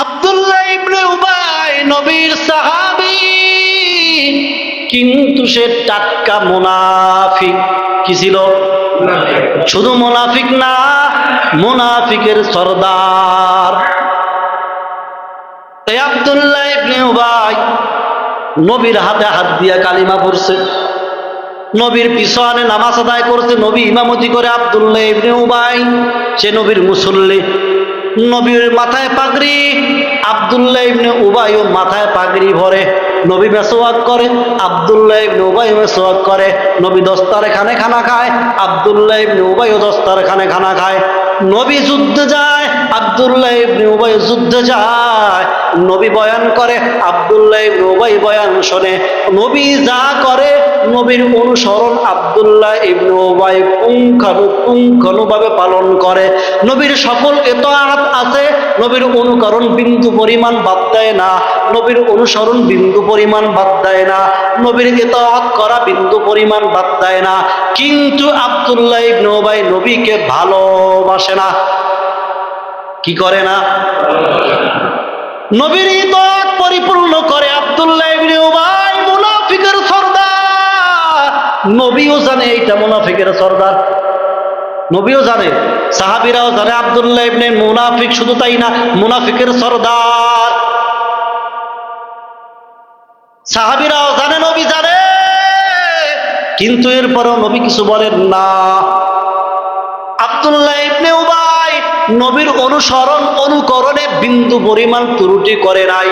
আব্দুল্লাহ ইবনে উবাই নবীর সাহাবী। কিন্তু সে টাটকা মুনাফিক। কি ছিল? শুধু মুনাফিক না, মুনাফিকের সর্দার। আব্দুল্লাহ ইবনে উবাই নবীর হাতে হাত দিয়া কালিমা পড়ছে। নবীর পিছনে নামাজ আদায় করছে, নবী ইমামতি করে আব্দুল্লাহ ইবনে উবাই। সে নবীর মুসল্লি। নবীর মাথায় পাগড়ি, আব্দুল্লাহ ইবনে উবাইও মাথায় পাগড়ি ভরে। নবী মেসোয়াক করে, আব্দুল্লাহ ইবনে উবাই মেসোয়াক করে। নবী দস্তারে খানে খায়, আব্দুল্লাহ ইবনে উবাইও দস্তারে খানে খানা খায়। নবী যুদ্ধে যায়, আব্দুল্লাহ ইবনে উবাই যুদ্ধে যায়। নবী বয়ান করে, আব্দুল্লাহ ইবনে উবাই বয়ান শোনে। নবী যা করে নবীর অনুসরণ আব্দুল্লাহ ইবনে উবাই পুঙ্খানুপুঙ্খানুভাবে পালন করে। নবীর সকল এতআত আছে, নবীর অনুকরণ বিন্দু পরিমাণ বাদ দেয় না, নবীর অনুসরণ বিন্দু পরিমাণ বাদ দেয় না, নবীর এতআত করা বিন্দু পরিমাণ বাদ দেয় না। কিন্তু আব্দুল্লাহ ইবনে উবাই নবীকে ভালোবাসে না। কি করে না? নবীর ইতক পরিপূর্ণ করে আব্দুল্লাহ ইবনে উবাই মুনাফিকের নবীও জানে, এইটা মুনাফিকের সর্দার। নবীও জানে, সাহাবিরাও জানে, আব্দুল্লাহ ইবনে মুনাফিক শুধু তাই না, মুনাফিকের সর্দার। সাহাবিরাও জানে, নবী জানে, কিন্তু এরপরও নবী কিছু বলেন না। আব্দুল্লাহ ইবনে উবাই নবীর অনুসরণ, অনুকরণে বিন্দু পরিমাণ ত্রুটি করে নাই।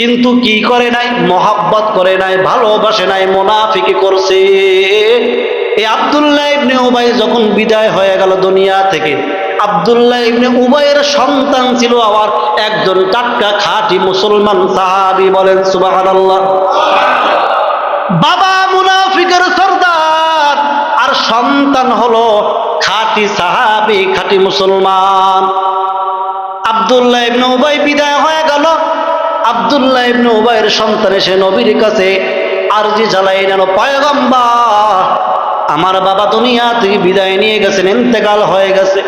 কিন্তু কি করে নাই? মহাব্বত করে নাই, ভালোবাসে নাই, মোনাফিকি করছে। এই আব্দুল্লাহ ইবনে উবাই যখন বিদায় হয়ে গেল দুনিয়া থেকে, আব্দুল্লাহ ইবনে উবাইয়ের সন্তান ছিল আবার একজন টাটকা, খাঁটি মুসলমান সাহাবি বলেন, সুবহানাল্লাহ। বাবা মুনাফিকের সর্দার, আর সন্তান হলো খাঁটি সাহাবি, খাঁটি মুসলমান। আব্দুল্লাহ ইবনে উবাই বিদায় হয়ে গেল আব্দুল্লাহ ইবনে উবাইয়ের সন্তান এসে নবীর কাছে আরজি জ্বালাই নেন পয়গম্বর, আমার বাবা দুনিয়া থেকে বিদায় নিয়ে গেছেন, ইন্তেকাল হয়ে গেছে।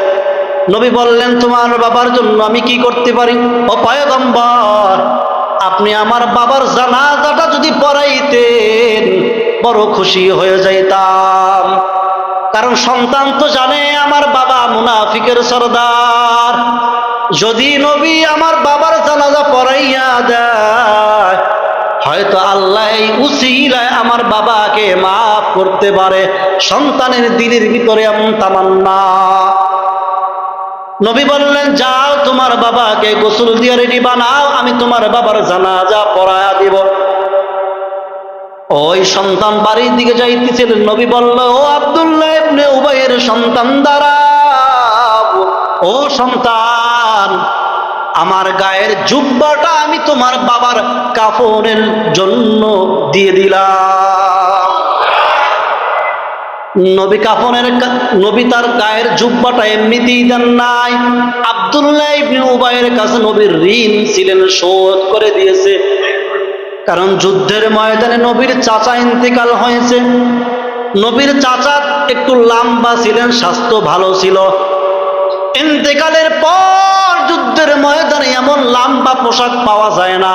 নবী বললেন, তোমার বাবার জন্য আমি কি করতে পারি? ও পয়গম্বর, আপনি আমার বাবার জানাজাটা যদি পড়াইতেন, বড় খুশি হয়ে যাইতাম। কারণ সন্তান তো জানে আমার বাবা মুনাফিকের সর্দার। যদি নবী আমার বাবার জানাজা পড়াইয়া দেয়, হয়তো আল্লাহ এই উসিলায় আমার বাবাকে মাফ করতে পারে। সন্তানের দিলের ভিতরে এমন তামান্না। নবী বললেন, যাও তোমার বাবাকে গোসল দিয়ে রেডি বানাও, আমি তোমার বাবার জানাজা পড়ায়া দিব। ওই সন্তান বাড়ির দিকে যাইতেছিলেন নবী বলল, ও আব্দুল্লাহ ইবনে উবাইয়ের সন্তান দাঁড়াও সন্তান, আমার গায়ের জুব্বাটা আমি তোমার বাবার কাফনের জন্য দিয়ে দিলাম। নবী কাফনের নবী তার গায়ের জুব্বাটা এমনিতেই দেন নাই। আব্দুল্লাহ ইবনে উবাইয়ের কাছে নবীর ঋণ ছিলেন, শোধ করে দিয়েছে। কারণ যুদ্ধের ময়দানে নবীর চাচা ইন্তেকাল হয়েছে। নবীর চাচা একটু লম্বা ছিলেন, স্বাস্থ্য ভালো ছিল। ইন্তেকালের পর যুদ্ধের ময়দানে এমন লম্বা পোশাক পাওয়া যায় না।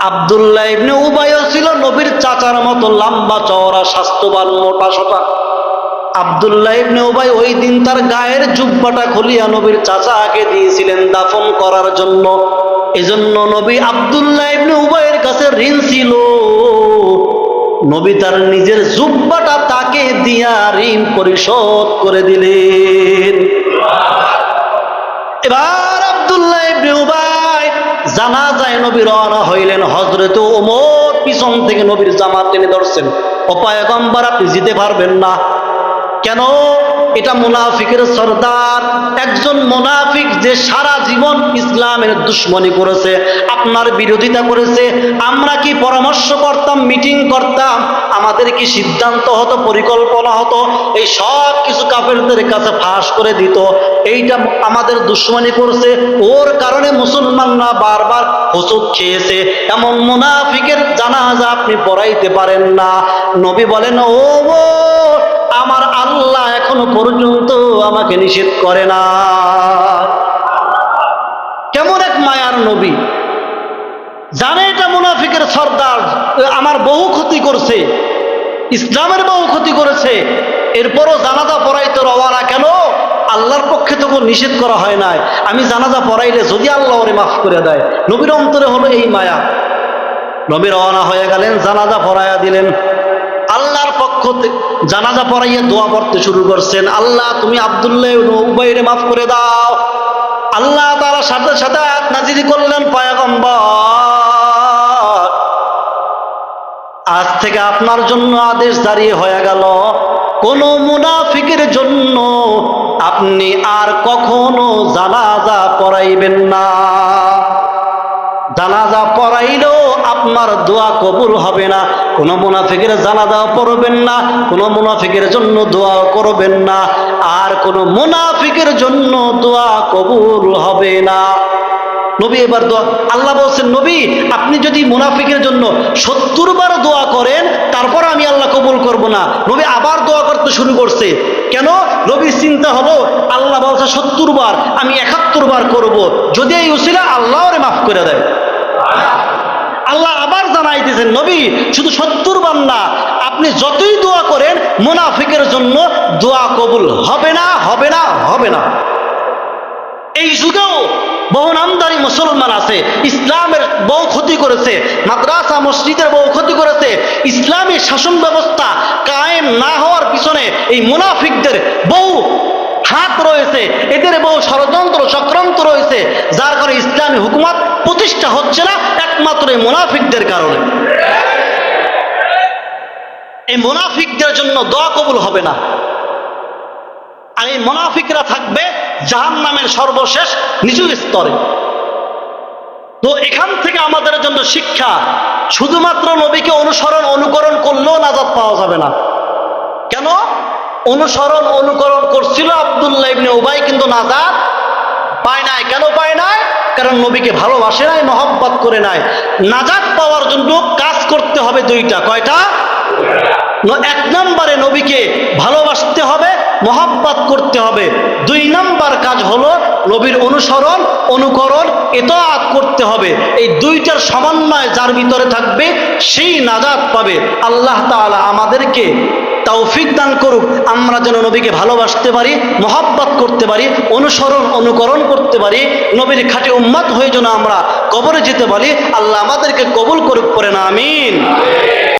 আব্দুল্লাহ ইবনে উবাইও ছিল নবীর চাচার মতো লম্বা চওড়া, স্বাস্থ্যবান, মোটা, সোটা। আব্দুল্লাহ ইবনে উবাই ওই দিন তার গায়ের জুব্বাটা খুলিয়া নবীর চাচাকে দিয়েছিলেন দাফন করার জন্য। এজন্য নবী আব্দুল্লাহ ইবনে উবাইয়ের কাছে ঋণ ছিল। নবী তার নিজের জুব্বাটা তাকে দিয়া ঋণ পরিশোধ করে দিলেন। এবার আবদুল্লাহ ইবনে উবাই জানা যায় নবী রওনা হইলেন, হযরত ওমর পিছন থেকে নবীর জামা টেনে ধরছেন। অপায়গম্বর আপনি জিতে পারবেন না। কেন? এটা মুনাফিকের সর্দার। একজন মুনাফিক যে সারা জীবন ইসলামের দুশ্মনী করেছে, আপনার বিরোধিতা করেছে, আমরা কি পরামর্শ করতাম, মিটিং করতাম, আমাদের কি সিদ্ধান্ত হতো, পরিকল্পনা হতো, এই সব কিছু কাফেরদের কাছে ফাঁস করে দিত। এইটা আমাদের দুশ্মনী করছে, ওর কারণে মুসলমানরা বারবার হোসুদ খেয়েছে। এমন মুনাফিকের জানাজা আপনি পড়াইতে পারেন না। নবী বলেন, ও ও আমার আল্লাহ এখনও পর্যন্ত আমাকে নিষেধ করে না। কেমন এক মায়ার নবী। জানে এটা মুনাফিকের সর্দার আমার বহু ক্ষতি করছে, ইসলামের বহু ক্ষতি করেছে, এরপরও জানাজা পড়াইতে রওয়ানা কেন? আল্লাহর পক্ষে তো কোনো নিষেধ করা হয় নাই। আমি জানাজা পড়াইলে যদি আল্লাহ ওরে মাফ করে দেয়, নবীর অন্তরে হলো এই মায়া। নবী রওয়ানা হয়ে গেলেন, জানাজা পড়াইয়া দিলেন। আল্লাহর পক্ষ জানাজা পড়াইয়া দোয়া পড়তে শুরু করছেন। আল্লাহ, তুমি আবদুল্লাহ মাফ করে দাও। আল্লাহ তারা সাথে সাথে আয়াত নাজিরি করলেন, পায়াগম্বর। আজ থেকে আপনার জন্য আদেশ দাঁড়িয়ে হয়ে গেল। কোন মুনাফিকের জন্য আপনি আর কখনো জানাজা পড়াইবেন না। জানাজা পড়াইলেও আপনার দোয়া কবুল হবে না। কোন মুনাফিকের জানাজা পড়বেন না, কোন মুনাফিকের জন্য দোয়া করবেন না। আর কোন মুনাফিকের জন্য দোয়া কবুল হবে না। নবী এবার দোয়া, আল্লাহ বলছেন, নবী, আপনি যদি মুনাফিকের জন্য সত্তর বার দোয়া করেন, তারপর আমি আল্লাহ কবুল করব না। নবী আবার দোয়া করতে শুরু করছে। কেন? নবীর চিন্তা হলো, আল্লাহ বলছে, সত্তর বার, আমি একাত্তর বার করব। যদি এই উসিলা আল্লাহরে মাফ করে দেয়। আল্লাহ আবার জানাইতেছেন, নবী, শুধু সত্তর না, আপনি যতই দোয়া করেন, মুনাফিকের জন্য দোয়া কবুল হবে না হবে না হবে না। এই যুগেও বহু নামদারি মুসলমান আছে, ইসলামের বহু ক্ষতি করেছে, মাদ্রাসা, মসজিদের বহু ক্ষতি করেছে, ইসলামী শাসন ব্যবস্থা কায়েম না হওয়ার পিছনে এই মুনাফিকদের বহু হাত রয়েছে, এদের বহু ষড়যন্ত্র চক্রান্ত রয়েছে, যার কারণে ইসলামী হুকুমত প্রতিষ্ঠা হচ্ছে না, একমাত্র এই মুনাফিকদের কারণে। এই মুনাফিকদের জন্য দোয়া কবুল হবে না। আর এই মুনাফিকরা থাকবে জাহান নামের সর্বশেষ নিচু স্তরে। তো এখান থেকে আমাদের জন্য শিক্ষা, শুধুমাত্র নবীকে অনুসরণ, অনুকরণ করলেও নাজাদ পাওয়া যাবে না। অনুসরণ, অনুকরণ করছিল আবদুল্লাহ ইবনে উবাই, কিন্তু নাজাদ পায় নাই। কেন পায় নাই? কারণ নবীকে ভালোবাসে নাই, মহব্বত করে নাই। নাজাদ পাওয়ার জন্য কাজ করতে হবে দুইটা। কয়টা? এক নম্বরে নবীকে ভালোবাসতে হবে, মহাব্বাত করতে হবে। দুই নম্বর কাজ হলো নবীর অনুসরণ, অনুকরণ, এতাআত করতে হবে। এই দুইটার সমন্বয় যার ভিতরে থাকবে, সেই নাজাত পাবে। আল্লাহ তাআলা আমাদেরকে তৌফিক দান করুক, আমরা যেন নবীকে ভালোবাসতে পারি, মহাব্বত করতে পারি, অনুসরণ, অনুকরণ করতে পারি, নবীর খাঁটি উম্মাদ হয়ে যেন আমরা কবরে যেতে পারি, আল্লাহ আমাদেরকে কবুল করুক পরে না, আমিন।